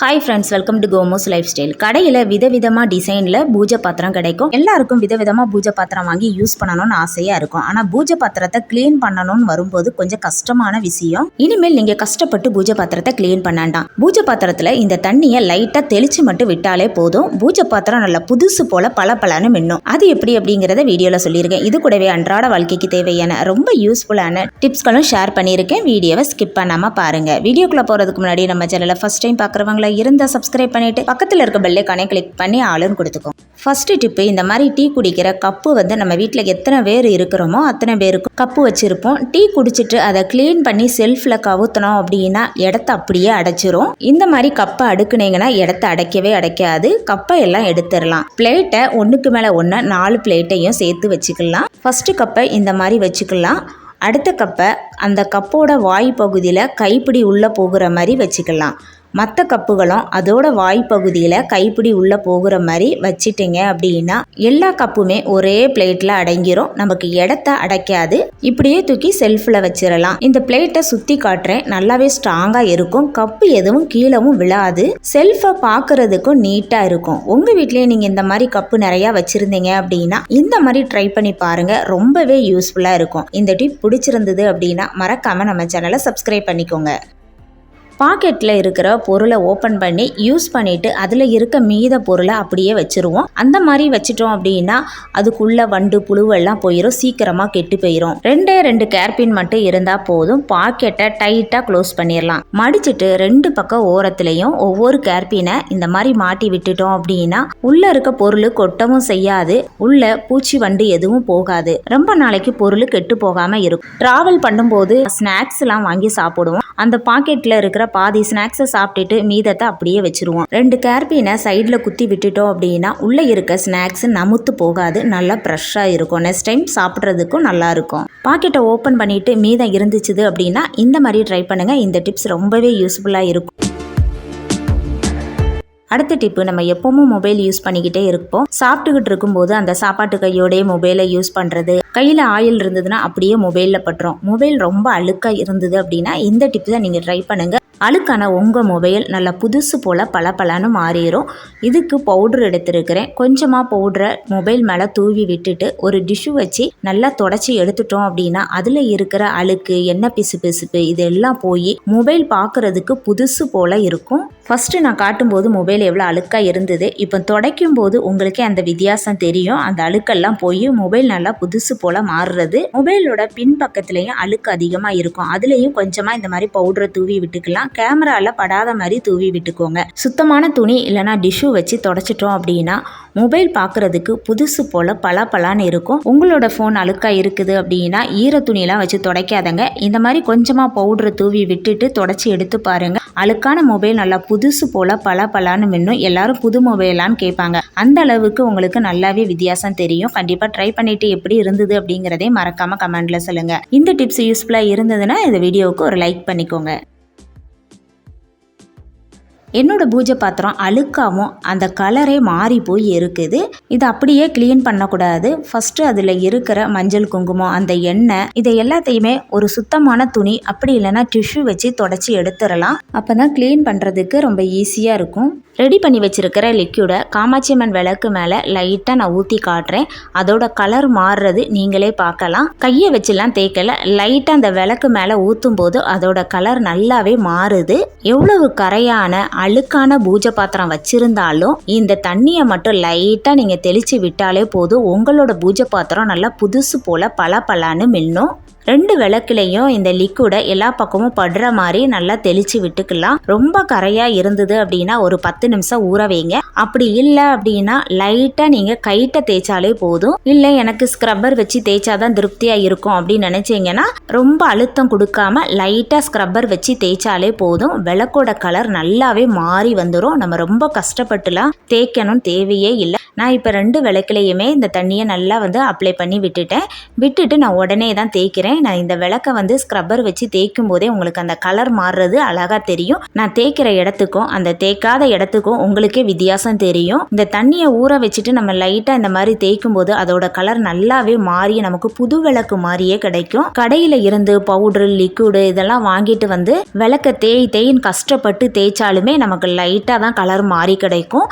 Hi friends welcome to கோமோஸ் life style கடையில் விதவிதமாக டிசைனில் பூஜை பாத்திரம் கிடைக்கும். எல்லாருக்கும் விதவிதமாக பூஜை பாத்திரம் வாங்கி யூஸ் பண்ணணும்னு ஆசையாக இருக்கும். ஆனால் பூஜை பாத்திரத்தை க்ளீன் பண்ணணும்னு வரும்போது கொஞ்சம் கஷ்டமான விஷயம். இனிமேல் நீங்கள் கஷ்டப்பட்டு பூஜை பாத்திரத்தை க்ளீன் பண்ணாண்டாம் பூஜை பாத்திரத்தில் இந்த தண்ணியை லைட்டாக தெளித்து மட்டும் விட்டாலே போதும். பூஜை பாத்திரம் நல்லா புதுசு போல் பல மின்னும். அது எப்படி அப்படிங்கிறத வீடியோவில் சொல்லியிருக்கேன் இது கூடவே அன்றாட வாழ்க்கைக்கு தேவையான ரொம்ப யூஸ்ஃபுல்லான டிப்ஸ்களும் ஷேர் பண்ணியிருக்கேன். வீடியோவை ஸ்கிப் பண்ணாமல் பாருங்கள் வீடியோக்குள்ளே போகிறதுக்கு முன்னாடி நம்ம சேனலை ஃபஸ்ட் டைம் பார்க்குறவங்கள இருந்தால் சப்ஸ்கிரைப் பண்ணிவிட்டு பக்கத்தில் இருக்க பெல்லைக்கானே கிளிக் பண்ணி ஆளுன்னு கொடுத்துக்கோம் ஃபஸ்ட்டு டிப்பு இந்த மாதிரி டீ குடிக்கிற கப்பு வந்து நம்ம வீட்டில் எத்தனை பேர் இருக்கிறோமோ அத்தனை பேருக்கும் கப்பு வச்சுருப்போம். டீ குடிச்சிட்டு அதை க்ளீன் பண்ணி செல்ஃபில் கவுத்தணும் அப்படின்னா இடத்த அப்படியே அடைச்சிரும். இந்த மாதிரி கப்பை அடுக்குனீங்கன்னா இடத்த அடைக்கவே அடைக்காது. கப்பை எல்லாம் எடுத்துடலாம். பிளேட்டை ஒன்றுக்கு மேலே ஒன்று நாலு பிளேட்டையும் சேர்த்து வச்சுக்கலாம். ஃபஸ்ட்டு கப்பை இந்த மாதிரி வச்சுக்கலாம். அடுத்த கப்பை அந்த கப்போட வாய் பகுதியில் கைப்பிடி உள்ளே போகிற மாதிரி வச்சுக்கலாம். மற்ற கப்புகளும் அதோட வாய் பகுதியில் கைப்பிடி உள்ளே போகிற மாதிரி வச்சிட்டிங்க அப்படின்னா எல்லா கப்புமே ஒரே பிளேட்டில் அடங்கிரும். நமக்கு இடத்த அடைக்காது. இப்படியே தூக்கி செல்ஃபில் வச்சிடலாம் இந்த பிளேட்டை சுற்றி காட்டுறேன். நல்லாவே ஸ்ட்ராங்காக இருக்கும். கப்பு எதுவும் கீழவும் விழாது. செல்ஃபை பார்க்குறதுக்கும் நீட்டாக இருக்கும். உங்கள் வீட்லேயே நீங்கள் இந்த மாதிரி கப்பு நிறையா வச்சுருந்தீங்க அப்படின்னா இந்த மாதிரி ட்ரை பண்ணி பாருங்கள் ரொம்பவே யூஸ்ஃபுல்லாக இருக்கும். இந்த டிப் பிடிச்சிருந்தது அப்படின்னா மறக்காமல் நம்ம சேனலை சப்ஸ்கிரைப் பண்ணிக்கோங்க. பாக்கெட்டில் இருக்கிற பொருளை ஓப்பன் பண்ணி யூஸ் பண்ணிவிட்டு அதில் இருக்க மீத பொருளை அப்படியே வச்சுருவோம். அந்த மாதிரி வச்சிட்டோம் அப்படின்னா அதுக்குள்ளே வண்டு புழுவெல்லாம் போயிடும் சீக்கிரமாக கெட்டு போயிடும் ரெண்டே ரெண்டு கேர்பின் மட்டும் இருந்தால் போதும். பாக்கெட்டை டைட்டாக க்ளோஸ் பண்ணிடலாம் மடிச்சிட்டு ரெண்டு பக்கம் ஓரத்துலேயும் ஒவ்வொரு கேர்பினை இந்த மாதிரி மாட்டி விட்டுட்டோம் அப்படின்னா உள்ளே இருக்க பொருள் கொட்டவும் செய்யாது. உள்ள பூச்சி வண்டு எதுவும் போகாது. ரொம்ப நாளைக்கு பொருள் கெட்டு போகாமல் இருக்கும். ட்ராவல் பண்ணும்போது ஸ்நாக்ஸ்லாம் வாங்கி சாப்பிடுவோம். அந்த பாக்கெட்டில் இருக்கிற பாதி ஸ்நாக்ஸை சாப்பிட்டுட்டு மீதத்தை அப்படியே வச்சிருவோம். ரெண்டு கேர்பீனை சைடில் குத்தி விட்டுட்டோம் அப்படின்னா உள்ளே இருக்க ஸ்நாக்ஸ் நமுத்து போகாது. நல்லா ஃப்ரெஷ்ஷாக இருக்கும். நெக்ஸ்ட் டைம் சாப்பிட்றதுக்கும் நல்லா இருக்கும். பாக்கெட்டை ஓப்பன் பண்ணிவிட்டு மீதம் இருந்துச்சுது அப்படின்னா இந்த மாதிரி ட்ரை பண்ணுங்கள் இந்த டிப்ஸ் ரொம்பவே யூஸ்ஃபுல்லாக இருக்கும். அடுத்த டிப்பு நம்ம எப்பவும் மொபைல் யூஸ் பண்ணிக்கிட்டே இருப்போம். சாப்பிட்டுக்கிட்டு இருக்கும்போது அந்த சாப்பாட்டு கையோடைய மொபைலை யூஸ் பண்ணுறது கையில் ஆயில் இருந்ததுன்னா அப்படியே மொபைலில் பட்டுரும். மொபைல் ரொம்ப அழுக்காக இருந்தது அப்படின்னா இந்த டிப்ஸை நீங்கள் ட்ரை பண்ணுங்கள் அழுக்கான உங்கள் மொபைல் நல்லா புதுசு போல் பல பலன்னு மாறிடும் இதுக்கு பவுட்ரு எடுத்துருக்கிறேன். கொஞ்சமாக பவுட்ரை மொபைல் மேலே தூவி விட்டுட்டு ஒரு டிஷ்ஷு வச்சு நல்லா தொடச்சி எடுத்துட்டோம் அப்படின்னா அதில் இருக்கிற அழுக்கு எண்ணெய் பிசு பிசுப்பு இதெல்லாம் போய் மொபைல் பார்க்குறதுக்கு புதுசு போல் இருக்கும். ஃபஸ்ட்டு நான் காட்டும்போது மொபைல் எவ்வளோ அழுக்காக இருந்தது இப்போ துடைக்கும் போது உங்களுக்கே அந்த வித்தியாசம் தெரியும். அந்த அழுக்கெல்லாம் போய் மொபைல் நல்லா புதுசு போல் மாறுறது. மொபைலோட பின் பக்கத்துலேயும் அழுக்கு அதிகமாக இருக்கும். அதுலேயும் கொஞ்சமாக இந்த மாதிரி பவுடரை தூவி விட்டுக்கலாம். கேமராவில் படாத மாதிரி தூவி விட்டுக்கோங்க. சுத்தமான துணி இல்லைனா டிஷ்யூ வச்சு தொடச்சிட்டோம் அப்படின்னா மொபைல் பார்க்குறதுக்கு புதுசு போல் பல பலான்னு இருக்கும். உங்களோட ஃபோன் அழுக்காக இருக்குது அப்படின்னா ஈர துணியெல்லாம் வச்சு துடைக்காதங்க. இந்த மாதிரி கொஞ்சமாக பவுடரை தூவி விட்டுட்டு தொடச்சி எடுத்து பாருங்கள் அழுக்கான மொபைல் நல்லா புதுசு போல் பல பலான்னு மின்னும். எல்லாரும் புது மொபைலான்னு கேட்பாங்க. அந்த அளவுக்கு உங்களுக்கு நல்லாவே வித்தியாசம் தெரியும். கண்டிப்பாக ட்ரை பண்ணிட்டு எப்படி இருந்தது அப்படிங்கிறதே மறக்காமல் கமெண்ட்டில் சொல்லுங்கள் இந்த டிப்ஸ் யூஸ்ஃபுல்லாக இருந்ததுன்னா இந்த வீடியோவுக்கு ஒரு லைக் பண்ணிக்கோங்க. என்னோட பூஜை பாத்திரம் அழுக்காகவும் அந்த கலரே மாறி போய் இருக்குது. இதை அப்படியே க்ளீன் பண்ணக்கூடாது. ஃபஸ்ட்டு அதில் இருக்கிற மஞ்சள் குங்குமம் அந்த எண்ணெய் இதை எல்லாத்தையுமே ஒரு சுத்தமான துணி அப்படி இல்லைன்னா டிஷ்யூ வச்சு தொடச்சி எடுத்துடலாம். அப்போ தான் க்ளீன் பண்ணுறதுக்கு ரொம்ப ஈஸியாக இருக்கும். ரெடி பண்ணி வச்சுருக்கிற லிக்யூடை காமாட்சியம்மன் விளக்கு மேலே லைட்டாக நான் ஊற்றி காட்டுறேன். அதோட கலர் மாறுறது நீங்களே பார்க்கலாம். கையை வச்சுலாம் தேய்க்கல. லைட்டாக அந்த விளக்கு மேலே ஊற்றும் போது அதோட கலர் நல்லாவே மாறுது. எவ்வளவு கரையான அழுக்கான பூஜை பாத்திரம் வச்சுருந்தாலும் இந்த தண்ணியை மட்டும் லைட்டாக நீங்கள் தெளித்து விட்டாலே போதும். உங்களோட பூஜை பாத்திரம் நல்லா புதுசு போல் பல பலான்னு மின்னும். ரெண்டு விளக்குலையும் இந்த லிக்விடை எல்லா பக்கமும் படுற மாதிரி நல்லா தெளித்து விட்டுக்கலாம். ரொம்ப கரையாக இருந்தது அப்படின்னா ஒரு பத்து நிமிஷம் ஊற வைங்க. அப்படி இல்லை அப்படின்னா லைட்டாக நீங்கள் கைட்டை தேய்ச்சாலே போதும். இல்லை எனக்கு ஸ்க்ரப்பர் வச்சு தேய்ச்சாதான் திருப்தியாக இருக்கும் அப்படின்னு நினச்சிங்கன்னா ரொம்ப அழுத்தம் கொடுக்காம லைட்டாக ஸ்க்ரப்பர் வச்சு தேய்ச்சாலே போதும். விளக்கோட கலர் நல்லாவே மாறி வந்துடும் நம்ம ரொம்ப கஷ்டப்பட்டுலாம் தேய்க்கணும் தேவையே இல்லை. நான் இப்போ ரெண்டு விளக்குலையுமே இந்த தண்ணியை நல்லா வந்து அப்ளை பண்ணி விட்டுட்டேன். விட்டுட்டு நான் உடனே தான் தேய்க்கிறேன். நான் இந்த விளக்கை வந்து ஸ்க்ரப்பர் வச்சு தேய்க்கும் போதே உங்களுக்கு அந்த கலர் மாறுறது அழகாக தெரியும். நான் தேய்க்கிற இடத்துக்கும் அந்த தேய்க்காத இடத்துக்கும் உங்களுக்கே வித்தியாசம் தெரியும். இந்த தண்ணியை ஊற வச்சுட்டு நம்ம லைட்டாக இந்த மாதிரி தேய்க்கும் போது அதோட கலர் நல்லாவே மாறி நமக்கு புது விளக்கு மாதிரியே கிடைக்கும். கடையில் இருந்து பவுடர் லிக்விடு இதெல்லாம் வாங்கிட்டு வந்து விளக்க தேய் தேயின்னு கஷ்டப்பட்டு தேய்ச்சாலுமே நமக்கு லைட்டாக தான் கலர் மாறி கிடைக்கும்.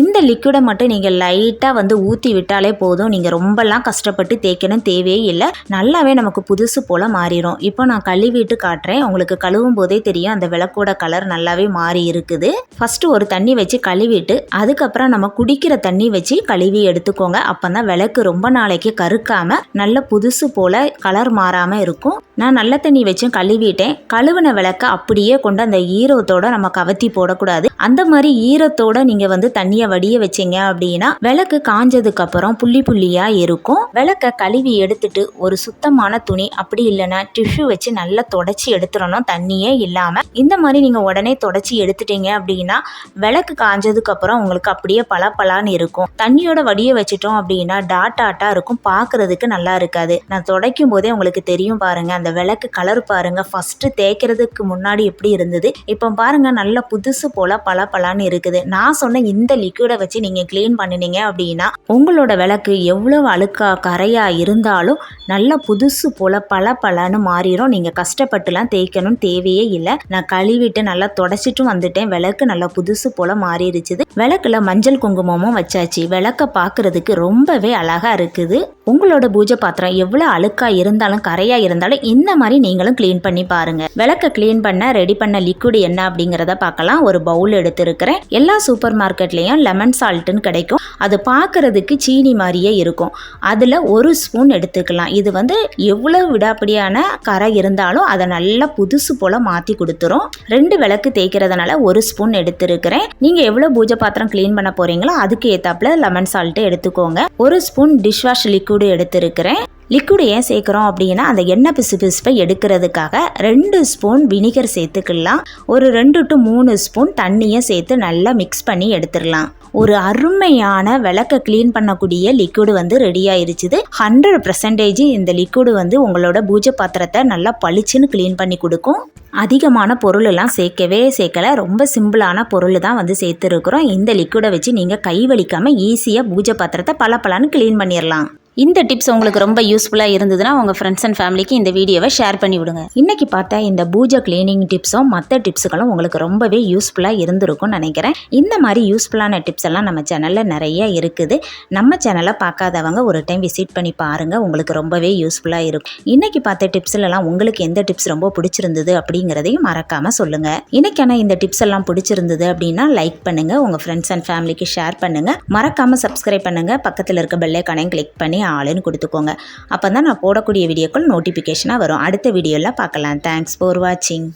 இந்த லிக்விடை மட்டும் நீங்கள் லைட்டாக வந்து ஊற்றி விட்டாலே போதும். நீங்கள் ரொம்பலாம் கஷ்டப்பட்டு தேய்க்கணும் தேவையே இல்லை. நல்லாவே நமக்கு புதுசு போல் மாறிடும் இப்போ நான் கழுவிட்டு காட்டுறேன். உங்களுக்கு கழுவும் போதே தெரியும். அந்த விளக்கோட கலர் நல்லாவே மாறி இருக்குது. ஃபஸ்ட்டு ஒரு தண்ணி வச்சு கழுவிட்டு அதுக்கப்புறம் நம்ம குடிக்கிற தண்ணி வச்சு கழுவி எடுத்துக்கோங்க. அப்போ தான் விளக்கு ரொம்ப நாளைக்கு கருக்காமல் நல்ல புதுசு போல் கலர் மாறாமல் இருக்கும். நான் நல்ல தண்ணி வச்சும் கழுவிட்டேன். கழுவின விளக்க அப்படியே கொண்டு அந்த ஈரத்தோட நம்ம கவத்தி போடக்கூடாது. அந்த மாதிரி ஈரத்தோட நீங்கள் வந்து தண்ணியை வடிய வச்சீங்க அப்படின்னா விளக்கு காஞ்சதுக்கு அப்புறம் புள்ளி புள்ளியாக இருக்கும். விளக்க கழுவி எடுத்துட்டு ஒரு சுத்தமான துணி அப்படி இல்லைன்னா டிஷ்யூ வச்சு நல்லா தொடச்சி எடுத்துடணும். தண்ணியே இல்லாமல் இந்த மாதிரி நீங்கள் உடனே தொடச்சி எடுத்துட்டீங்க அப்படின்னா விளக்கு காஞ்சதுக்கு அப்புறம் உங்களுக்கு அப்படியே பளபளன்னு இருக்கும். தண்ணியோட வடிய வச்சிட்டோம் அப்படின்னா டாட் டாட்டாக இருக்கும். பார்க்கறதுக்கு நல்லா இருக்காது. நான் துடைக்கும் போதே உங்களுக்கு தெரியும் பாருங்க அந்த விளக்கு கலர் பாருங்கள் ஃபஸ்ட்டு தேய்க்கிறதுக்கு முன்னாடி எப்படி இருந்தது? இப்போ பாருங்கள் நல்லா புதுசு போல பளபளன்னு இருக்குது. நான் சொன்ன இந்த லிக்விடை வச்சு நீங்கள் க்ளீன் பண்ணினீங்க அப்படின்னா உங்களோட விளக்கு எவ்வளோ அழுக்கா கரையாக இருந்தாலும் நல்லா புதுசு போல பளபளன்னு மாறிடும். நீங்கள் கஷ்டப்பட்டுலாம் தேய்க்கணும்னு தேவையே இல்லை. நான் கழுவிட்டு நல்லா தொடச்சிட்டும் வந்துட்டேன். விளக்கு நல்லா புதுசு போல் மாறிடுச்சுது விளக்குல மஞ்சள் குங்குமமும் வச்சாச்சு. விளக்க பார்க்கறதுக்கு ரொம்பவே அழகாக இருக்குது. உங்களோட பூஜை பாத்திரம் எவ்வளோ அழுக்காக இருந்தாலும் கரையாக இருந்தாலும் இந்த மாதிரி நீங்களும் க்ளீன் பண்ணி பாருங்க. விளக்க க்ளீன் பண்ண ரெடி பண்ண லிக்விட் என்ன அப்படிங்கிறத பார்க்கலாம். ஒரு பவுல் எடுத்திருக்கிறேன். எல்லா சூப்பர் மார்க்கெட்லேயும் லெமன் சால்ட்டுன்னு கிடைக்கும். அது பார்க்கறதுக்கு சீனி மாதிரியே இருக்கும். அதில் ஒரு ஸ்பூன் எடுத்துக்கலாம். இது வந்து எவ்வளோ விடாப்படியான கரை இருந்தாலும் அதை நல்லா புதுசு போல் மாற்றி கொடுத்துரும். ரெண்டு விளக்கு தேய்க்கிறதுனால ஒரு ஸ்பூன் எடுத்திருக்கிறேன். நீங்கள் எவ்வளோ பூஜை பாத்திரம் க்ளீன் பண்ண போகிறீங்களோ அதுக்கு ஏத்தாப்புல லெமன் சால்ட்டு எடுத்துக்கோங்க. ஒரு ஸ்பூன் டிஷ் வாஷ் லிக்விடு எடுத்திருக்கிறேன். லிக்விடு ஏன் சேர்க்குறோம் அப்படின்னா அந்த எண்ணெய் பிசு பிசுப்பை எடுக்கிறதுக்காக ரெண்டு ஸ்பூன் வினிகர் சேர்த்துக்கலாம். ஒரு ரெண்டு டு மூணு ஸ்பூன் தண்ணியை சேர்த்து நல்லா மிக்ஸ் பண்ணி எடுத்துடலாம். ஒரு அருமையான விளக்க க்ளீன் பண்ணக்கூடிய லிக்விடு வந்து ரெடி ஆயிருச்சுது. ஹண்ட்ரட் பர்சன்டேஜ் இந்த லிக்விடு வந்து உங்களோட பூஜை பாத்திரத்தை நல்லா பளிச்சுன்னு க்ளீன் பண்ணி கொடுக்கும். அதிகமான பொருள் எல்லாம் சேர்க்கவே சேர்க்கல. ரொம்ப சிம்பிளான பொருள் தான் வந்து சேர்த்துருக்குறோம். இந்த லிக்விடை வச்சு நீங்கள் கை வலிக்காமல் ஈஸியாக பூஜை பாத்திரத்தை பல பலன்னு க்ளீன் பண்ணிடலாம். இந்த டிப்ஸ் உங்களுக்கு ரொம்ப யூஸ்ஃபுல்லாக இருந்ததுன்னா உங்கள் ஃப்ரெண்ட்ஸ் அண்ட் ஃபேமிலிக்கு இந்த வீடியோவை ஷேர் பண்ணி விடுங்க இன்னைக்கு பார்த்தா இந்த பூஜை கிளீனிங் டிப்ஸும் மற்ற டிப்ஸுகளும் உங்களுக்கு ரொம்பவே யூஸ்ஃபுல்லாக இருந்திருக்கும்னு நினைக்கிறேன். இந்த மாதிரி யூஸ்ஃபுல்லான டிப்ஸ் எல்லாம் நம்ம சேனலில் நிறைய இருக்குது. நம்ம சேனலை பார்க்காதவங்க ஒரு டைம் விசிட் பண்ணி பாருங்கள் உங்களுக்கு ரொம்பவே யூஸ்ஃபுல்லாக இருக்கும். இன்னைக்கு பார்த்த டிப்ஸ்லலாம் உங்களுக்கு எந்த டிப்ஸ் ரொம்ப பிடிச்சிருந்தது அப்படிங்கிறதையும் மறக்காமல் சொல்லுங்கள் இன்னைக்கான இந்த டிப்ஸ் எல்லாம் பிடிச்சிருந்தது அப்படின்னா லைக் பண்ணுங்கள் உங்கள் ஃப்ரெண்ட்ஸ் அண்ட் ஃபேமிலிக்கு ஷேர் பண்ணுங்கள் மறக்காமல் சப்ஸ்கிரைப் பண்ணுங்கள் பக்கத்தில் இருக்க பெல்லைக்கானையும் கிளிக் பண்ணி ஆளுன்னு கொடுத்துக்கோங்க. அப்போ தான் நான் போடக்கூடிய வீடியோக்கள் நோட்டிஃபிகேஷனாக வரும். அடுத்த வீடியோவில் பார்க்கலாம். தேங்க்ஸ் ஃபார் வாட்சிங்